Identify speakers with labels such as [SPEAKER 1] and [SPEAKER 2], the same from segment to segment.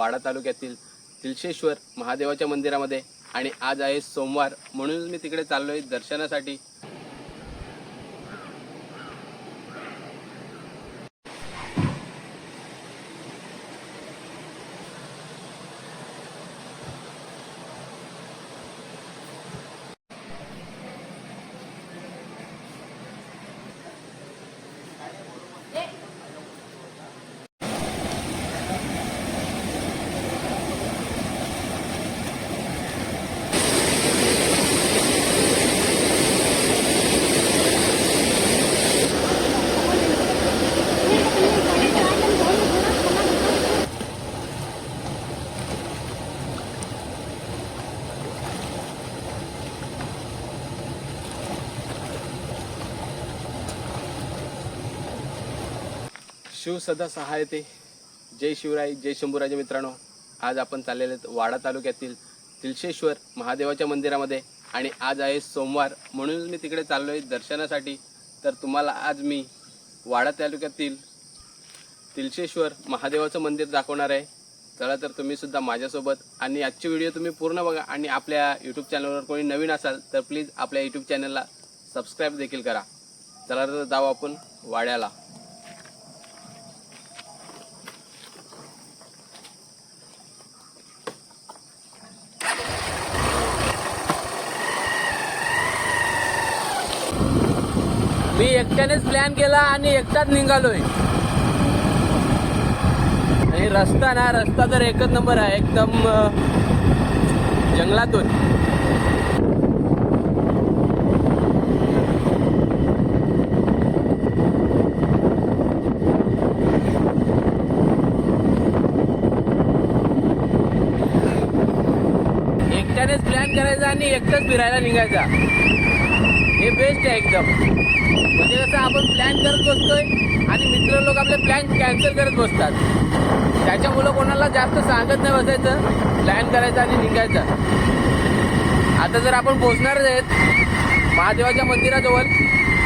[SPEAKER 1] वाडा तालुक्यातील तिलशेश्वर महादेवाच्या मंदिरामध्ये. आणि आज आहे सोमवार म्हणून मी तिकडे चाललो आहे दर्शनासाठी. शिव सदा सहायते. जय शिवराय जय शंभूराजे मित्रांनो. आज आपण चाललेले आहेत वाडा तालुक्यातील तिलशेश्वर महादेवाच्या मंदिरामध्ये आणि आज आहे सोमवार. म्हणून मी तिकडे चाललो आहे दर्शनासाठी. तर तुम्हाला आज मी वाडा तालुक्यातील तिलशेश्वर महादेवाचं मंदिर दाखवणार आहे. चला तर तुम्हीसुद्धा माझ्यासोबत आणि आजची व्हिडिओ तुम्ही पूर्ण बघा आणि आपल्या यूट्यूब चॅनलवर कोणी नवीन असाल तर प्लीज आपल्या यूट्यूब चॅनलला सबस्क्राईब देखील करा. चला तर जाऊ आपण वाड्याला मी एकट्यानेच प्लॅन केला आणि एकटाच निघालोय. आणि रस्ता ना रस्ता तर एकच नंबर आहे एकदम जंगलातून. एकट्यानेच प्लॅन करायचा आणि एकटाच फिरायला निघायचा. हे बेस्ट आहे एकदम. म्हणजे कसं आपण प्लॅन करत बसतोय आणि मित्र लोक आपले प्लॅन कॅन्सल करत बसतात. त्याच्यामुळं कोणाला जास्त सांगत नाही बसायचं प्लॅन करायचा आणि निघायचं. आता जर आपण पोचणारच आहेत महादेवाच्या मंदिराजवळ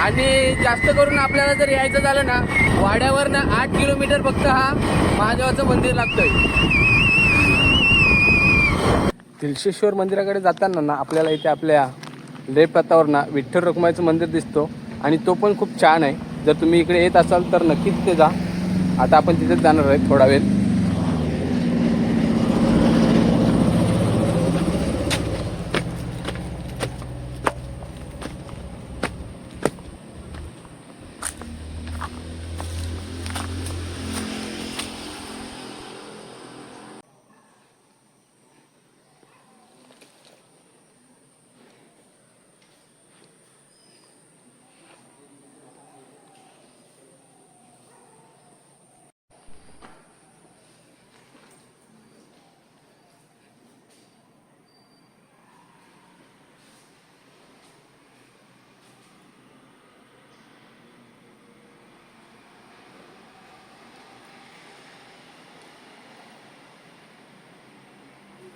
[SPEAKER 1] आणि जास्त करून आपल्याला जर यायचं झालं ना वाड्यावर ना आठ किलोमीटर फक्त हा महादेवाचं मंदिर लागतंय. तिलशेश्वर मंदिराकडे जाताना ना आपल्याला इथे आपल्या लेफ्ट हातावर ना विठ्ठल रखुमाईचं मंदिर दिसतो. आणि तो पण खूप छान आहे. जर तुम्ही इकडे येत असाल तर नक्कीच ते जा. आता आपण तिथेच जाणार आहे थोडा वेळ.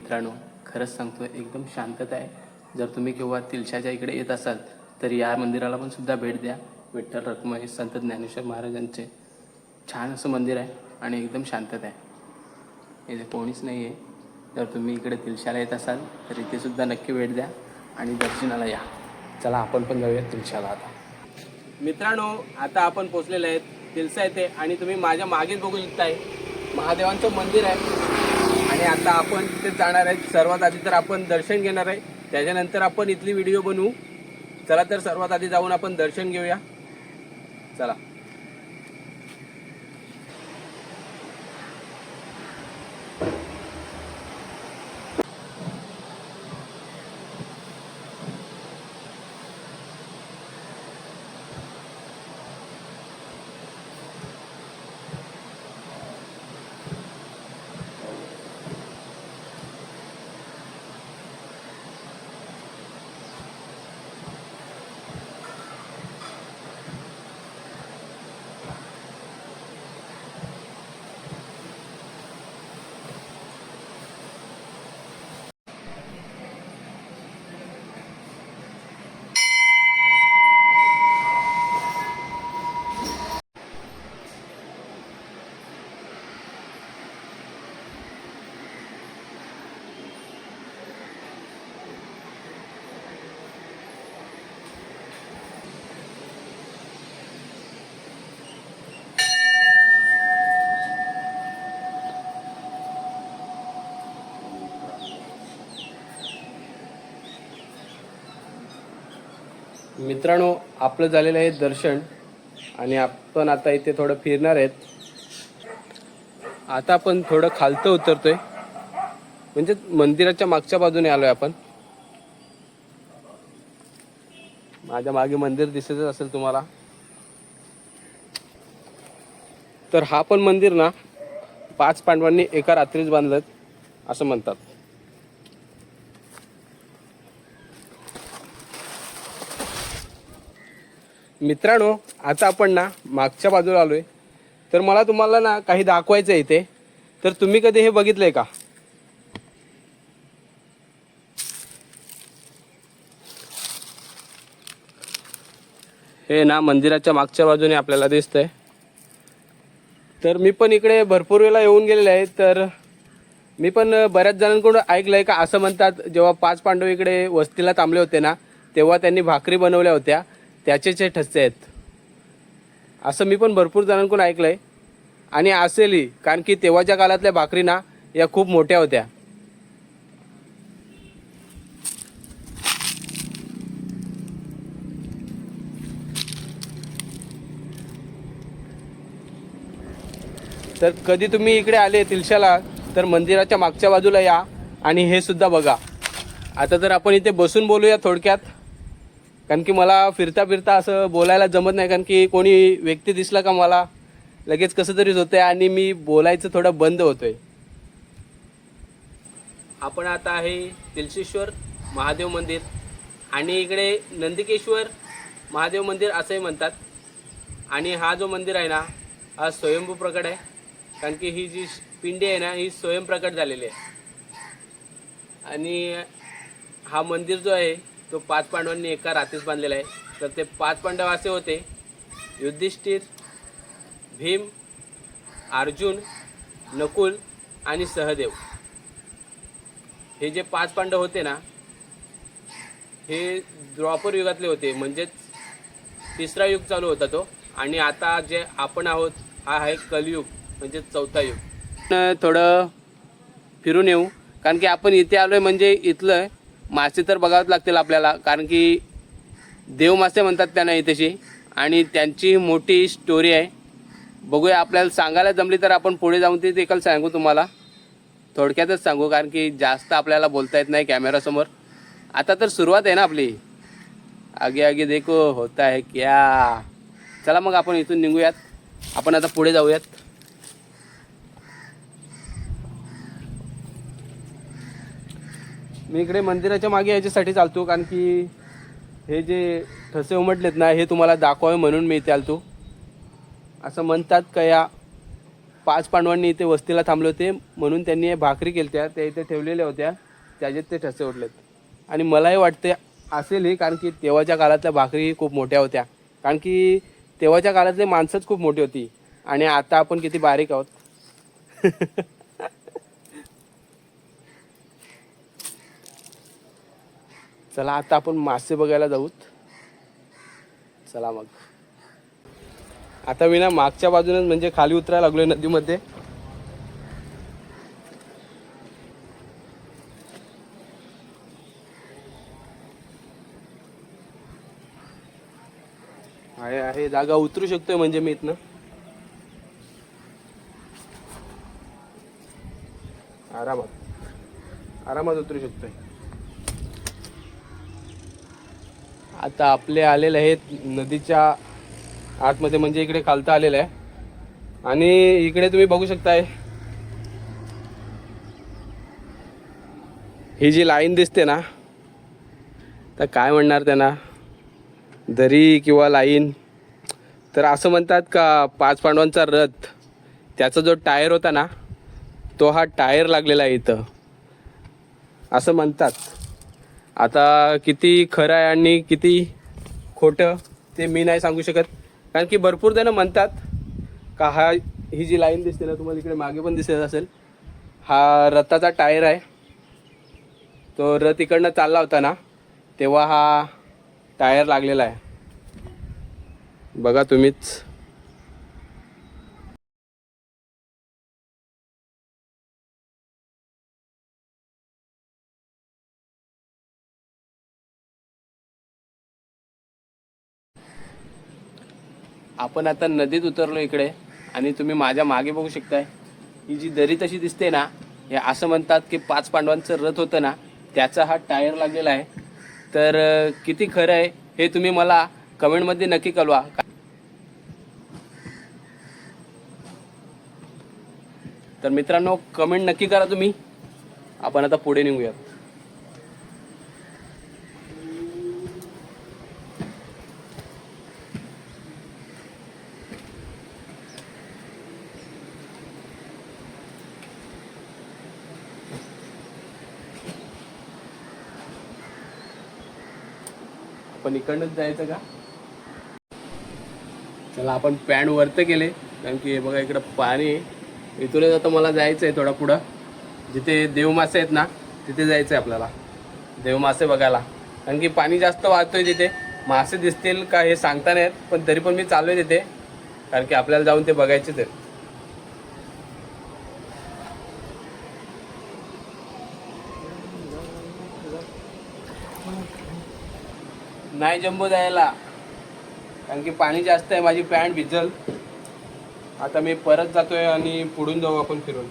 [SPEAKER 1] मित्रांनो खरंच सांगतो एकदम शांतता आहे. जर तुम्ही केव्हा तिलशाच्या इकडे येत असाल तर या मंदिराला पण सुद्धा भेट द्या. विठ्ठल रखुमाई संत ज्ञानेश्वर महाराजांचे. छान असं मंदिर आहे आणि एकदम शांतता आहे. इथे कोणीच नाही आहे. जर तुम्ही इकडे तिलशाला येत असाल तर इथे सुद्धा नक्की भेट द्या आणि दर्शनाला या. चला आपण पण जाऊया तिलशाला आता. मित्रांनो आता आपण पोचलेले आहेत. तिलसा येथे आणि तुम्ही माझ्या मागेच बघू शकताय. महादेवांचं मंदिर आहे. आता आपण तिथे जाणार आहे. सर्वात आधी तर आपण दर्शन घेणार आहे. त्याच्यानंतर आपण इथली व्हिडिओ बनवू. चला तर सर्वात आधी जाऊन आपण दर्शन घेऊया. चला. मित्रांनो आपलं झालेलं आहे दर्शन आणि आपण आता इथे थोडं फिरणार आहेत. आता आपण थोडं खालतं उतरतोय. म्हणजे मंदिराच्या मागच्या बाजूने आलोय आपण. माझ्या मागे मंदिर दिसतच असेल तुम्हाला. तर हा पण मंदिर ना पाच पांडवांनी एका रात्रीच बांधलं असं म्हणतात. मित्रांनो आता आपण ना मागच्या बाजूला आलोय. तर मला तुम्हाला ना काही दाखवायचं आहे इथे. तर तुम्ही कधी हे बघितलंय का? हे ना मंदिराच्या मागच्या बाजूने आपल्याला दिसतंय. तर मी पण इकडे भरपूर वेळेला येऊन गेलेले आहे. तर मी पण बऱ्याच जणांकडून ऐकलंय का असं म्हणतात जेव्हा पाच पांडव इकडे वस्तीला थांबले होते ना तेव्हा त्यांनी भाकरी बनवल्या होत्या. त्याचे ठसे आहेत. असं मी पण भरपूर जणांकडून ऐकलंय. आणि असेलही कारण की तेव्हाच्या काळातल्या भाकरी ना या खूप मोठ्या होत्या. तर कधी तुम्ही इकडे आले तिलशाला तर मंदिराच्या मागच्या बाजूला या आणि हे सुद्धा बघा. आता तर आपण इथे बसून बोलूया थोडक्यात. कारण की मला फिरता फिरता असं बोलायला जमत नाही कारण की कोणी व्यक्ती दिसला का मला लगेच कसं तरीच होतंय आणि मी बोलायचं थोडं बंद होतोय. आपण आता आहे तिलशेश्वर महादेव मंदिर आणि इकडे नंदिकेश्वर महादेव मंदिर असंही म्हणतात. आणि हा जो मंदिर आहे ना हा स्वयंभू प्रकट आहे कारण की ही जी पिंडी आहे ना ही स्वयंप्रकट झालेली आहे. आणि हा मंदिर जो आहे तो पाच पांडवांनी एका रात्रीच बांधलेला आहे. तर ते पाच पांडव असे होते. युधिष्ठिर भीम अर्जुन नकुल आणि सहदेव. हे जे पाच पांडव होते ना हे द्वापर युगातले होते. म्हणजेच तिसरा युग चालू होता तो. आणि आता जे आपण आहोत हा आहे कलयुग म्हणजे चौथा युग. थोडं फिरून येऊ. कारण की आपण इथे आलोय म्हणजे इथलं मासे तर बघावंच लागतील आपल्याला कारण की देव मासे म्हणतात त्यांना इथेशी आणि त्यांची मोठी स्टोरी आहे. बघूया आपल्याला सांगायला जमली तर आपण पुढे जाऊन ते देखील सांगू तुम्हाला. थोडक्यातच सांगू कारण की जास्त आपल्याला बोलता येत नाही कॅमेरासमोर आता तर सुरुवात आहे ना आपली. आगे आगे देखो होता है क्या? चला मग आपण इथून निघूयात. आपण आता पुढे जाऊयात. मी इकडे मंदिराच्या मागे याच्यासाठी चालतो कारण की हे जे ठसे उमटलेत ना हे तुम्हाला दाखवावे म्हणून मी इथे आलतो. असं म्हणतात का या पाच पांडवांनी इथे वस्तीला थांबले होते म्हणून त्यांनी भाकरी केल्या त्या इथे ठेवलेल्या होत्या त्याच्यात ते ठसे उठलेत आणि मलाही वाटते असेलही कारण की तेव्हाच्या काळातल्या भाकरी खूप मोठ्या होत्या. कारण की तेव्हाच्या काळातले माणसंच खूप मोठी होती. आणि आता आपण किती बारीक आहोत. चला आता आपण मासे बघायला जाऊत. चला मग. आता मी ना मागच्या बाजूनच म्हणजे खाली उतरायला लागलोय नदीमध्ये. आहे आहे जागा उतरू शकतोय म्हणजे मी इथनं. आरामात. आरामात उतरू शकतोय. आता आपले आलेले आहेत नदीच्या आतमध्ये म्हणजे इकडे खालता आलेलं आहे. आणि इकडे तुम्ही बघू शकताय ही जी लाईन दिसते ना तर काय म्हणणार त्यांना? दरी किंवा लाईन तर असं म्हणतात का पाच पांडवांचा रथ त्याचा जो टायर होता ना तो हा टायर लागलेला आहे इथं. असं म्हणतात. आता किती खरं आहे आणि किती खोटं ते मी नाही सांगू शकत. कारण की भरपूर जण म्हणतात का हा ही जी लाईन दिसते ना तुम्हाला इकडे मागे पण दिसत असेल. हा रथाचा टायर आहे. तो रथ इकडनं चालला होता ना तेव्हा हा टायर लागलेला आहे. बघा तुम्हीच. आपण आता नदीत उतरलो इकडे आणि तुम्ही माझ्या मागे बघू शकताय. ही जी दरी तशी दिसते ना हे असं म्हणतात की पाच पांडवांचं रथ होतं ना त्याचा हा टायर लागलेला आहे. तर किती खरं आहे हे तुम्ही मला कमेंटमध्ये नक्की कळवा. तर मित्रांनो कमेंट नक्की करा तुम्ही. आपण आता पुढे निघूयात. आपण जायचं का? चला आपण पॅन्ट वरतं केले. कारण की हे बघा इकडं पाणी आहे. इथूनच आता मला जायचं आहे थोडा पुढं. जिथे देवमासे आहेत ना तिथे जायचं आहे आपल्याला. देवमासे बघायला. कारण की पाणी जास्त वाहतोय तिथे मासे दिसतील का हे सांगता नाहीत पण तरी पण मी चालू आहे तिथे. कारण की आपल्याला जाऊन ते बघायचेच आहेत. नाही जम्बो जायला. कारण की पाणी जास्त आहे माझी पॅन्ट भिजल. आता मी परत जातोय आणि पुढून जाऊ आपण फिरून.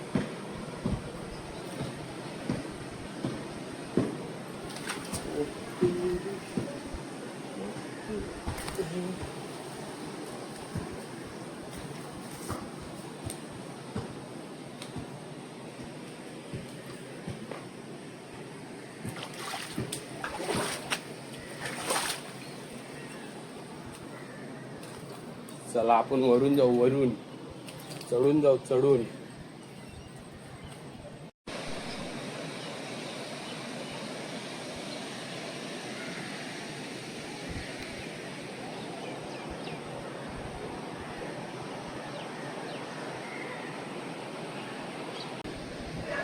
[SPEAKER 1] चला आपण वरून जाऊ वरून. चढून जाऊ चढून.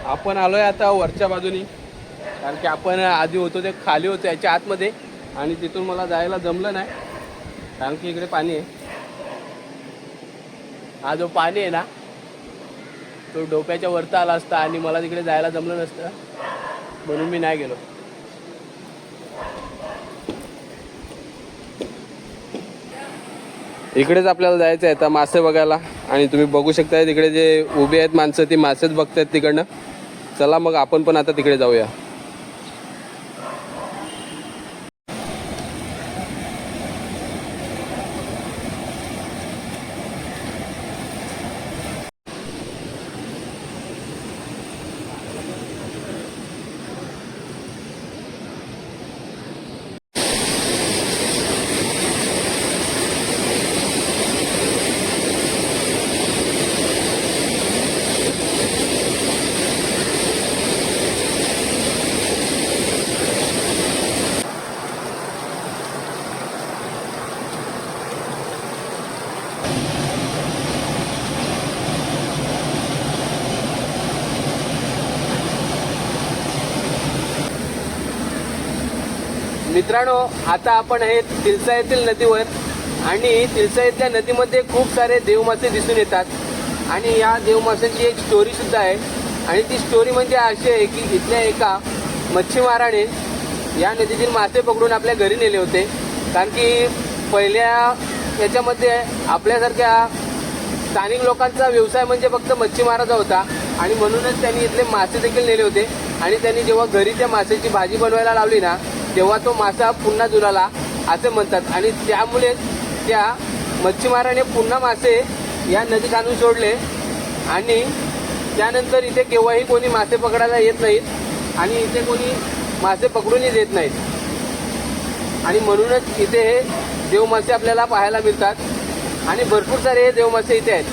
[SPEAKER 1] आपण आलोय आता वरच्या बाजूनी. कारण की आपण आधी होतो ते खाली होतो याच्या आतमध्ये. आणि तिथून मला जायला जमलं नाही. कारण की इकडे पाणी आहे. हा जो पाणी आहे ना तो डोक्याच्या वरता आला असता आणि मला तिकडे जायला जमलं नसतं म्हणून मी नाही गेलो. इकडेच आपल्याला जायचं आहे आता मासे बघायला. आणि तुम्ही बघू शकताय तिकडे जे उभे आहेत माणसं ती मासेच बघतायत तिकडनं. चला मग आपण पण आता तिकडे जाऊया. मित्रांनो आता आपण हे तिलसा येथील नदीवर आणि तिलसा येथील नदीमध्ये खूप सारे देवमासे दिसून येतात. आणि या देवमाशांची एक स्टोरी सुद्धा आहे. आणि ती स्टोरी म्हणजे अशी आहे की इथल्या एका मच्छीमाराने या नदीतील मासे पकडून आपल्या घरी नेले होते. कारण की पहिल्या याच्यामध्ये आपल्यासारख्या स्थानिक लोकांचा व्यवसाय म्हणजे फक्त मच्छीमाराचा होता. आणि म्हणूनच त्यांनी इथले मासे देखील नेले होते. आणि त्यांनी जेव्हा घरी त्या माशाची भाजी बनवायला लावली ना तेव्हा तो मासा पुन्हा जुराला असे म्हणतात. आणि त्यामुळे त्या मच्छीमाराने पुन्हा मासे या नदीत आणून सोडले. आणि त्यानंतर इथे केव्हाही कोणी मासे पकडायला येत नाहीत आणि इथे कोणी मासे पकडूनही देत नाहीत. आणि म्हणूनच इथे हे देवमासे आपल्याला पाहायला मिळतात. आणि भरपूर सारे हे देवमासे इथे आहेत.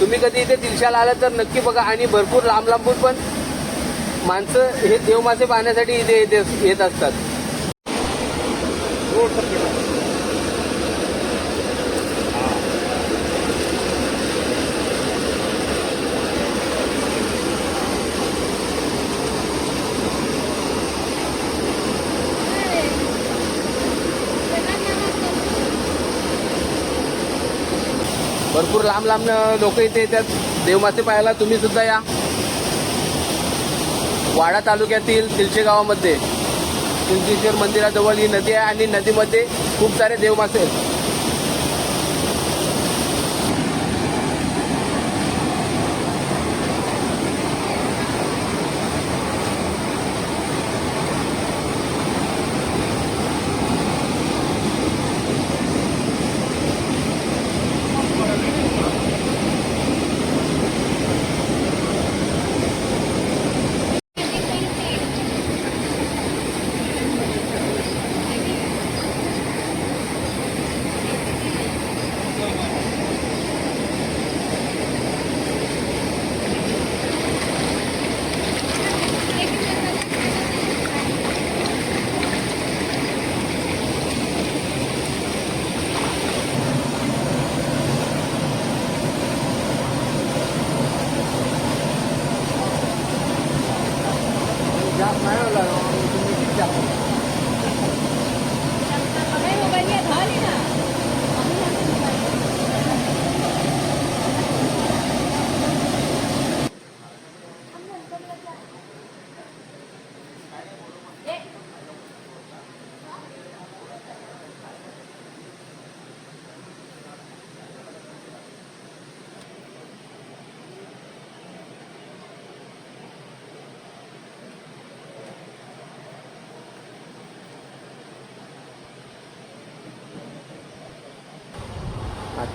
[SPEAKER 1] तुम्ही कधी इथे दिलशाला आला तर नक्की बघा. आणि भरपूर लांब लांबून पण माणसं हे देवमासे पाहण्यासाठी इथे येते- येत असतात. भरपूर लांब लांब लोक इथे येतात. देवमासे पाहायला तुम्ही सुद्धा या. वाडा तालुक्यातील तिलशे गावामध्ये सिद्धेश्वर मंदिराजवळ ही नदी आहे आणि नदीमध्ये खूप सारे देवमासे आहेत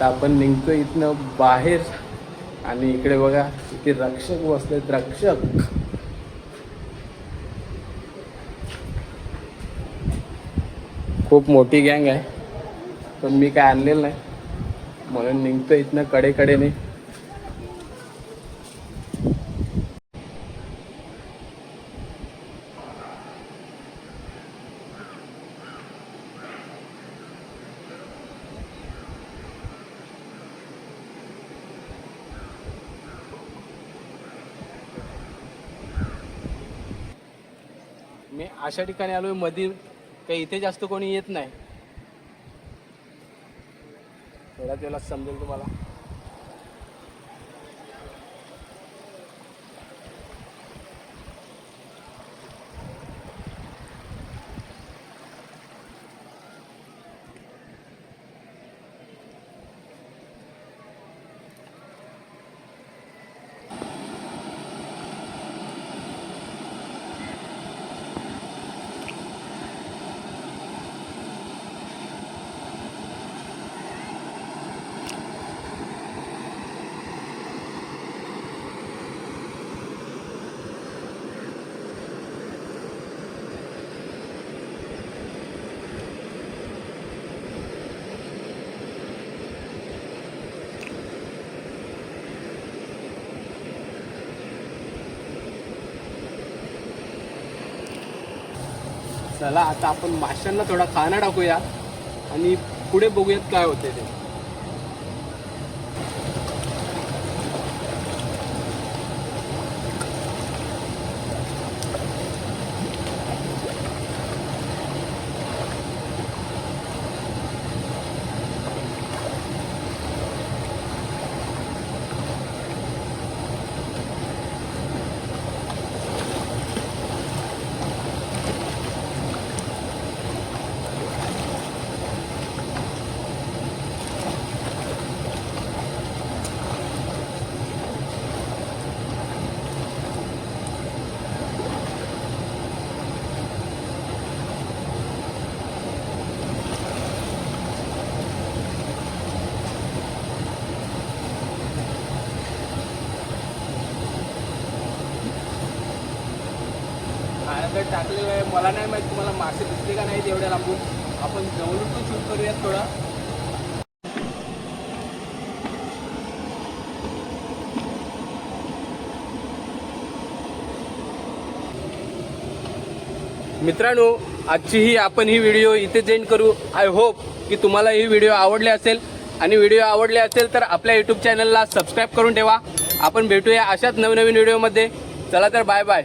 [SPEAKER 1] आता आपण निघतो इथनं बाहेर. आणि इकडे बघा इथे रक्षक बसलेत. रक्षक. खूप मोठी गँग आहे. पण मी काय आणलेलं नाही. म्हणून निघतो इथनं कडे अशा ठिकाणी आलोय. मध्ये काही इथे जास्त कोणी येत नाही. थोड्याच वेळात समजेल तुम्हाला. चला आता आपण माशांना थोडा खाना टाकूया आणि पुढे बघूयात काय होते ते. खाण्याकडे टाकलेलं आहे. मला नाही माहीत तुम्हाला मासे दिसले का नाही एवढ्या लांबून आपण जवळून पण शूट करूयात थोडा. मित्रांनो आजची ही आपण ही व्हिडिओ इथे एंड करू. आय होप की तुम्हाला ही व्हिडिओ आवडली असेल. आणि व्हिडिओ आवडले असेल तर आपल्या यूट्यूब चॅनलला सबस्क्राईब करून ठेवा. आपण भेटूया अशाच नवनवीन व्हिडिओमध्ये चला तर बाय बाय